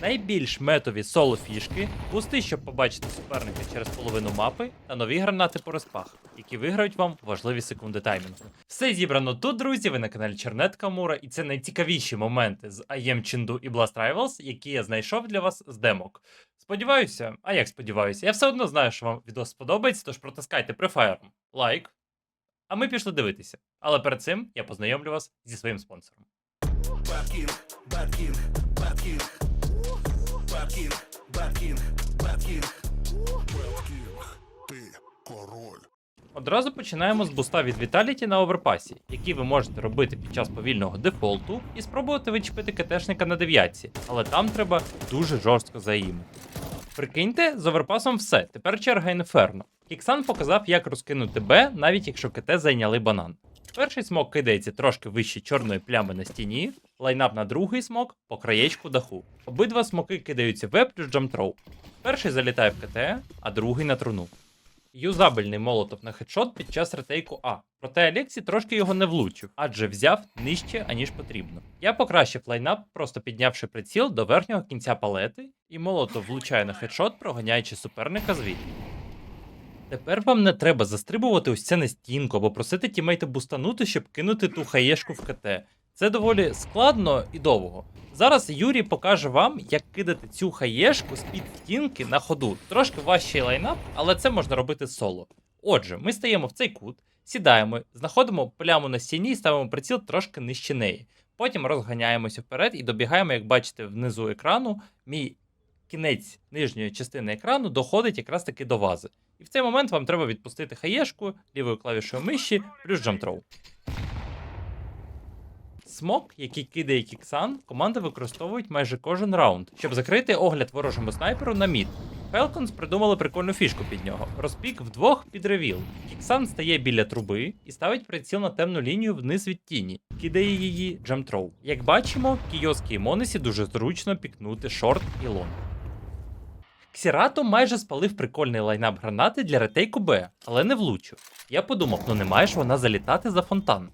найбільш метові соло фішки, бусти, щоб побачити суперника через половину мапи, та нові гранати по респах, які виграють вам важливі секунди таймінгу. Все зібрано тут, друзі. Ви на каналі Чернет Камура, і це найцікавіші моменти з IM Чинду і Blast Rivals, які я знайшов для вас з демок. Сподіваюся, а як сподіваюся, я все одно знаю, що вам відео сподобається, тож протискайте префайром лайк. А ми пішли дивитися. Але перед цим я познайомлю вас зі своїм спонсором. Bad King, Bad Bad King. Bad King, ти король. Одразу починаємо з буста від Vitality на оверпасі, який ви можете робити під час повільного дефолту і спробувати вичепити КТшника на дев'ятці, але там треба дуже жорстко заїмити. Прикиньте, з оверпасом все. Тепер черга інферно. Кіксан показав, як розкинути Б, навіть якщо КТ зайняли банан. Перший смок кидається трошки вище чорної плями на стіні, лайнап на другий смок по краєчку даху. Обидва смоки кидаються В плюс джамтроу. Перший залітає в КТ, а другий на труну. Юзабельний молотов на хедшот під час ретейку А. Проте Алексі трошки його не влучив, адже взяв нижче, аніж потрібно. Я покращив лайнап, просто піднявши приціл до верхнього кінця палети, і молотов влучає на хедшот, проганяючи суперника звідти. Тепер вам не треба застрибувати ось це на стінку або просити тімейта бустанути, щоб кинути ту хаєшку в КТ. Це доволі складно і довго. Зараз Юрій покаже вам, як кидати цю хаєшку з-під стінки на ходу. Трошки важчий лайнап, але це можна робити соло. Отже, ми стаємо в цей кут, сідаємо, знаходимо пляму на стіні і ставимо приціл трошки нижче неї. Потім розганяємося вперед і добігаємо, як бачите, внизу екрану. Мій кінець нижньої частини екрану доходить якраз таки до вази. І в цей момент вам треба відпустити хаєшку лівою клавішою миші плюс джамтроу. Смок, який кидає Кіксан, команди використовують майже кожен раунд, щоб закрити огляд ворожому снайперу на мід. Falcons придумали прикольну фішку під нього. Розпік вдвох під ревіл. Кіксан стає біля труби і ставить приціл на темну лінію вниз від тіні, кидає її джамтроу. Як бачимо, кіоски і Монесі дуже зручно пікнути шорт і лонг. Ксірато майже спалив прикольний лайнап гранати для ретейку Б, але не влучив. Я подумав, ну не має ж вона залітати за фонтан.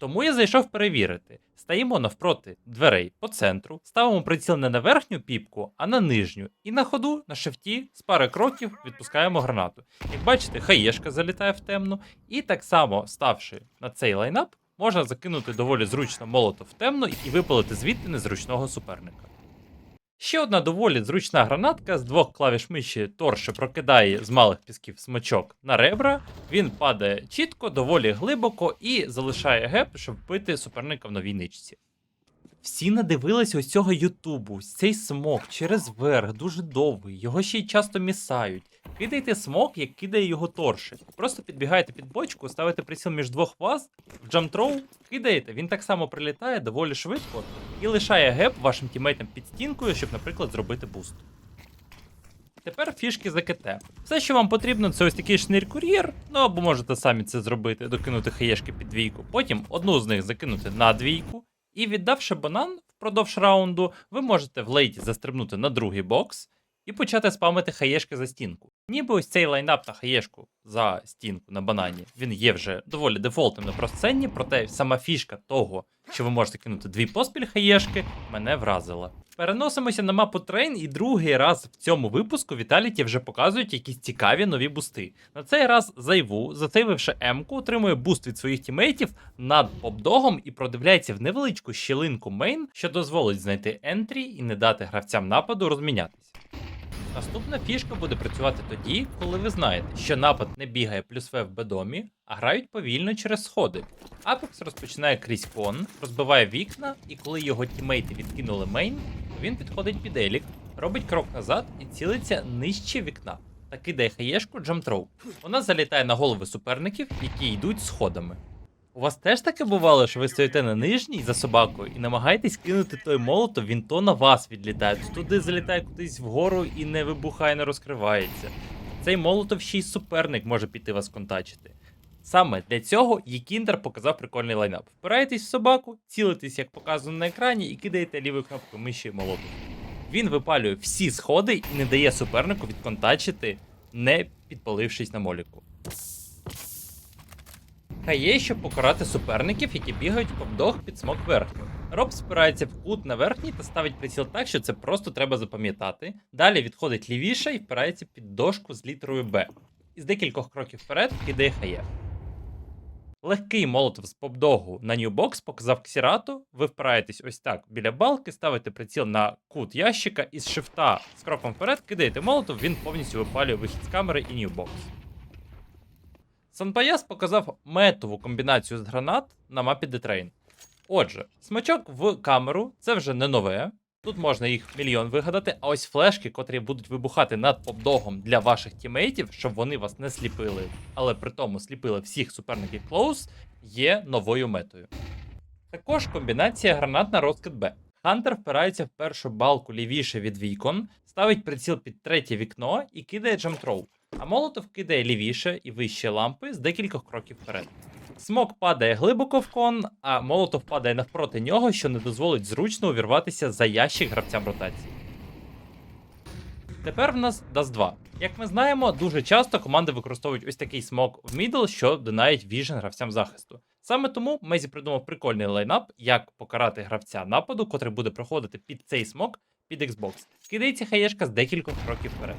Тому я зайшов перевірити. Стаємо навпроти дверей по центру, ставимо приціл не на верхню піпку, а на нижню. І на ходу, на шифті, з пари кроків відпускаємо гранату. Як бачите, хаєшка залітає в темну, і так само, ставши на цей лайнап, можна закинути доволі зручно молотов в темну і випалити звідти незручного суперника. Ще одна доволі зручна гранатка з двох клавіш миші торше прокидає з малих пісків смачок на ребра. Він падає чітко, доволі глибоко і залишає геп, щоб вбити суперника в новій ничці. Всі надивились ось цього Ютубу, цей смок через верх, дуже довгий, його ще й часто місають. Кидайте смок, як кидає його торше. Просто підбігаєте під бочку, ставите приціл між двох ваз, в джамтроу, кидаєте, він так само прилітає доволі швидко і лишає геп вашим тімейтам під стінкою, щоб, наприклад, зробити буст. Тепер фішки за КТ. Все, що вам потрібно, це ось такий шнир-кур'єр, ну або можете самі це зробити, докинути хаєшки під двійку, потім одну з них закинути на двійку, і віддавши банан впродовж раунду, ви можете в лейті застрибнути на другий бокс і почати спамити хаєшки за стінку. Ніби ось цей лайнап на хаєшку за стінку на банані, він є вже доволі дефолтним на просценні, проте сама фішка того, що ви можете кинути дві поспіль хаєшки, мене вразила. Переносимося на мапу Трейн, і другий раз в цьому випуску Віталіті вже показують якісь цікаві нові бусти. На цей раз зайву, зацейвивши М-ку, отримує буст від своїх тімейтів над попдогом і продивляється в невеличку щілинку мейн, що дозволить знайти ентрі і не дати гравцям нападу розмінятися. Наступна фішка буде працювати тоді, коли ви знаєте, що напад не бігає плюс В в бедомі, а грають повільно через сходи. Апекс розпочинає крізь кон, розбиває вікна, і коли його тімейти відкинули мейн, він підходить під елік, робить крок назад і цілиться нижче вікна та кидає хаєшку джамтроу. Вона залітає на голови суперників, які йдуть сходами. У вас теж таке бувало, що ви стоїте на нижній за собакою і намагаєтесь кинути той молотов, він то на вас відлітає, то туди залітає кудись вгору і не вибухає, не розкривається. Цей молотов ще й суперник може піти вас контачити. Саме для цього Єкіндер показав прикольний лайнап. Впираєтесь в собаку, цілитесь, як показано на екрані, і кидаєте лівою кнопкою миші молотов. Він випалює всі сходи і не дає супернику відконтачити, не підпалившись на моліку. Хай є, щоб покарати суперників, які бігають попдог під смок верхню. Роб спирається в кут на верхній та ставить приціл так, що це просто треба запам'ятати. Далі відходить лівіше і впирається під дошку з літерою Б. І з декількох кроків вперед кидає хає. Легкий молотов з попдогу на ньюбокс показав ксірату. Ви впираєтесь ось так біля балки, ставите приціл на кут ящика і з шифта з кроком вперед кидаєте молотов, він повністю випалює вихід з камери і ньюбокс. Санпаяс показав метову комбінацію з гранат на мапі Детрейн. Отже, смачок в камеру це вже не нове. Тут можна їх мільйон вигадати, а ось флешки, котрі будуть вибухати над попдогом для ваших тімейтів, щоб вони вас не сліпили, але при тому сліпили всіх суперників Клоус, є новою метою. Також комбінація гранат на розкид Б. Хантер впирається в першу балку лівіше від вікон, ставить приціл під третє вікно і кидає джамтроу. А молотов кидає лівіше і вище лампи з декількох кроків вперед. Смок падає глибоко в кон, а молотов падає навпроти нього, що не дозволить зручно увірватися за ящик гравцям ротації. Тепер в нас Dust 2. Як ми знаємо, дуже часто команди використовують ось такий смок в мідл, що донають віжен гравцям захисту. Саме тому Мезі придумав прикольний лайнап, як покарати гравця нападу, котрий буде проходити під цей смок під Xbox. Кидається хаєшка з декількох кроків вперед.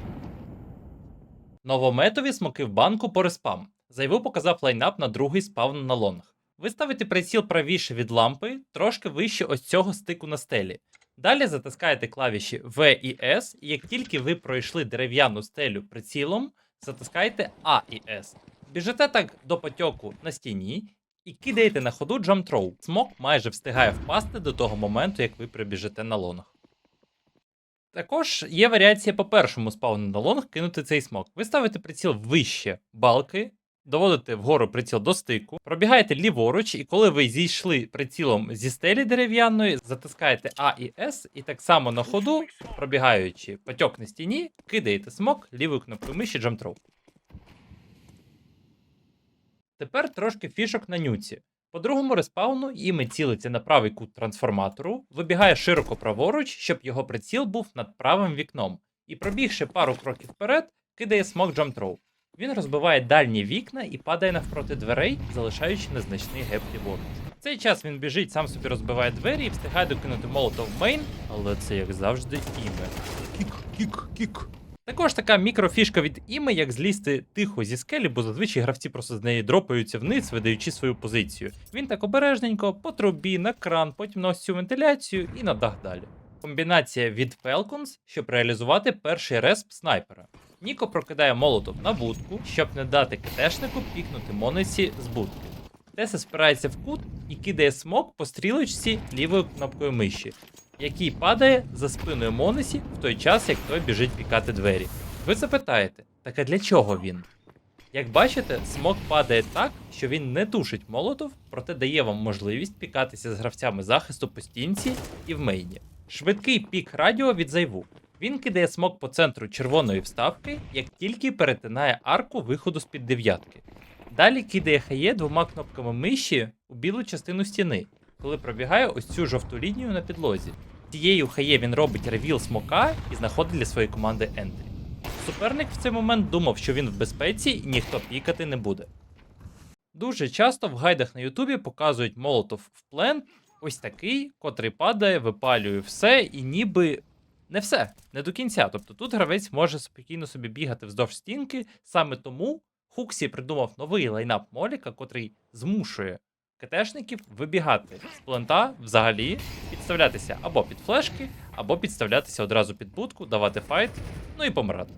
Новометові смоки в банку по респам. Зайву показав лайнап на другий спавн на лонг. Ви ставите приціл правіше від лампи, трошки вище ось цього стику на стелі. Далі затискаєте клавіші V і S, і як тільки ви пройшли дерев'яну стелю прицілом, затискаєте A і S. Біжите так до потьоку на стіні і кидаєте на ходу джамтроу. Смок майже встигає впасти до того моменту, як ви прибіжите на лонг. Також є варіація по першому спавну на лонг кинути цей смок. Ви ставите приціл вище балки, доводите вгору приціл до стику, пробігаєте ліворуч, і коли ви зійшли прицілом зі стелі дерев'яної, затискаєте А і С, і так само на ходу, пробігаючи потьок на стіні, кидаєте смок лівою кнопкою миші джамтроу. Тепер трошки фішок на нюці. По другому респауну іми цілиться на правий кут трансформатору, вибігає широко праворуч, щоб його приціл був над правим вікном, і пробігши пару кроків вперед, кидає смок джамтроу. Він розбиває дальні вікна і падає навпроти дверей, залишаючи незначний геп ліворуч. В цей час він біжить, сам собі розбиває двері і встигає докинути молотов в мейн, але це як завжди іме. Кік, кік, кік. Також така мікрофішка від іми, як злізти тихо зі скелі, бо зазвичай гравці просто з неї дропаються вниз, видаючи свою позицію. Він так обережненько, по трубі, на кран, потім на ось цю вентиляцію і на дах далі. Комбінація від Falcons, щоб реалізувати перший респ снайпера. Ніко прокидає молотов на будку, щоб не дати КТшнику пікнути Монесі з будки. Теса спирається в кут і кидає смок по стрілочці лівою кнопкою миші, який падає за спиною Монесі в той час, як той біжить пікати двері. Ви запитаєте, так а для чого він? Як бачите, смок падає так, що він не тушить молотов, проте дає вам можливість пікатися з гравцями захисту по стінці і в мейні. Швидкий пік радіо від зайву. Він кидає смок по центру червоної вставки, як тільки перетинає арку виходу з-під дев'ятки. Далі кидає хає двома кнопками миші у білу частину стіни, коли пробігає ось цю жовту лінію на підлозі. Цією хає він робить ревіл смока і знаходить для своєї команди ентрі. Суперник в цей момент думав, що він в безпеці і ніхто пікати не буде. Дуже часто в гайдах на Ютубі показують молотов в плен, ось такий, котрий падає, випалює все, і ніби не все, не до кінця. Тобто тут гравець може спокійно собі бігати вздовж стінки. Саме тому Хуксі придумав новий лайнап Моліка, котрий змушує КТшників вибігати з плента взагалі, підставлятися або під флешки, або підставлятися одразу під будку, давати файт, ну і помирати.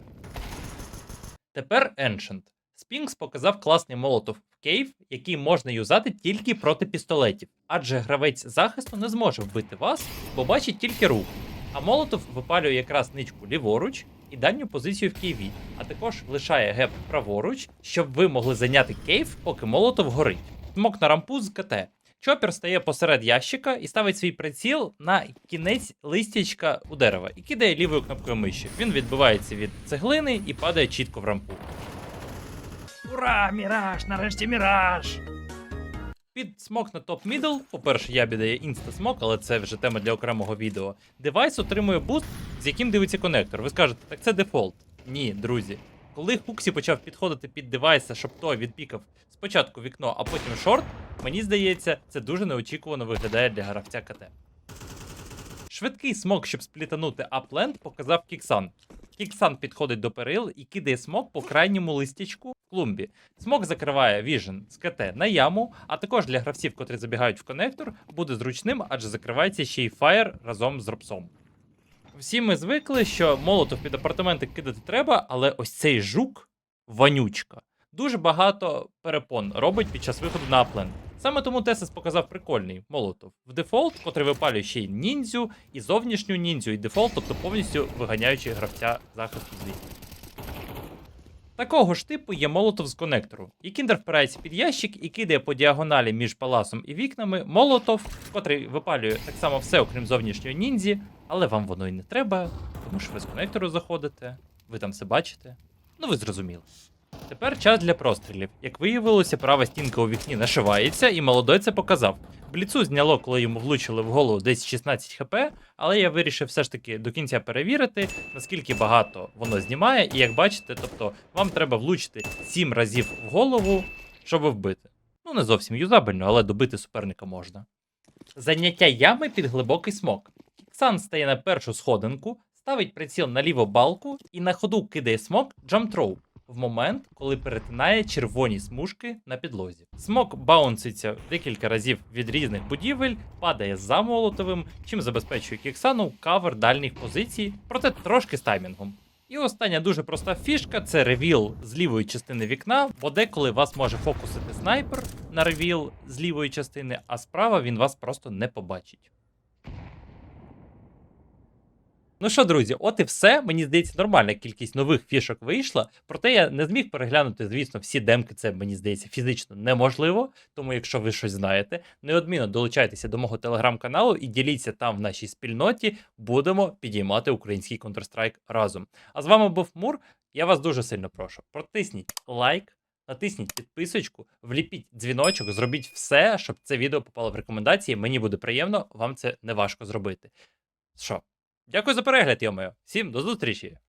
Тепер Ancient. Спінкс показав класний молотов в кейв, який можна юзати тільки проти пістолетів, адже гравець захисту не зможе вбити вас, бо бачить тільки рух. А молотов випалює якраз ничку ліворуч і дальню позицію в кейві, а також лишає геп праворуч, щоб ви могли зайняти кейв, поки молотов горить. Смок на рампу з КТ. Чопір стає посеред ящика і ставить свій приціл на кінець листячка у дерева і кидає лівою кнопкою миші. Він відбивається від цеглини і падає чітко в рампу. Ура, міраж! Нарешті міраж! Під смок на топ мідл, по-перше, я дає інста смок, але це вже тема для окремого відео. Девайс отримує буст, з яким дивиться конектор. Ви скажете, так це дефолт. Ні, друзі. Коли Хуксі почав підходити під девайса, щоб той відпікав Спочатку вікно, а потім шорт. Мені здається, це дуже неочікувано виглядає для гравця КТ. Швидкий смок, щоб сплітанути апленд, показав Кіксан. Кіксан підходить до перил і кидає смок по крайньому листячку в клумбі. Смок закриває віжен з КТ на яму, а також для гравців, котрі забігають в конектор, буде зручним, адже закривається ще й фаєр разом з ропсом. Всі ми звикли, що молотов під апартаменти кидати треба, але ось цей жук вонючка. Дуже багато перепон робить під час виходу на апленд. Саме тому Тесес показав прикольний молотов. В дефолт, котрий випалює ще й ніндзю, і зовнішню ніндзю, і дефолт, тобто повністю виганяючи гравця захисту звідти. Такого ж типу є молотов з конектору. І кіндер впирається під ящик і кидає по діагоналі між паласом і вікнами молотов, котрий випалює так само все, окрім зовнішньої ніндзі, але вам воно і не треба, тому що ви з конектору заходите, ви там все бачите. Ну ви зрозуміли. Тепер час для прострілів. Як виявилося, права стінка у вікні нашивається, і молодой це показав. Бліцу зняло, коли йому влучили в голову десь 16 хп, але я вирішив все ж таки до кінця перевірити, наскільки багато воно знімає, і як бачите, тобто вам треба влучити 7 разів в голову, щоб вбити. Ну, не зовсім юзабельно, але добити суперника можна. Заняття ями під глибокий смок. Кіксан стає на першу сходинку, ставить приціл на ліву балку і на ходу кидає смок джамтроу в момент, коли перетинає червоні смужки на підлозі. Смок баунситься декілька разів від різних будівель, падає за молотовим, чим забезпечує Кіксану кавер дальніх позицій, проте трошки з таймінгом. І остання дуже проста фішка це ревіл з лівої частини вікна, бо деколи вас може фокусити снайпер на ревіл з лівої частини, а справа він вас просто не побачить. Ну що, друзі, от і все. Мені здається, нормальна кількість нових фішок вийшла. Проте я не зміг переглянути, звісно, всі демки. Це мені здається фізично неможливо. Тому, якщо ви щось знаєте, неодмінно долучайтеся до мого телеграм-каналу і діліться там в нашій спільноті. Будемо підіймати український Counter-Strike разом. А з вами був Мур. Я вас дуже сильно прошу. Протисніть лайк. Натисніть підписочку, вліпіть дзвіночок, зробіть все, щоб це відео попало в рекомендації. Мені буде приємно, вам це не важко зробити. Що? Дякую за перегляд, йомою. Всім до зустрічі!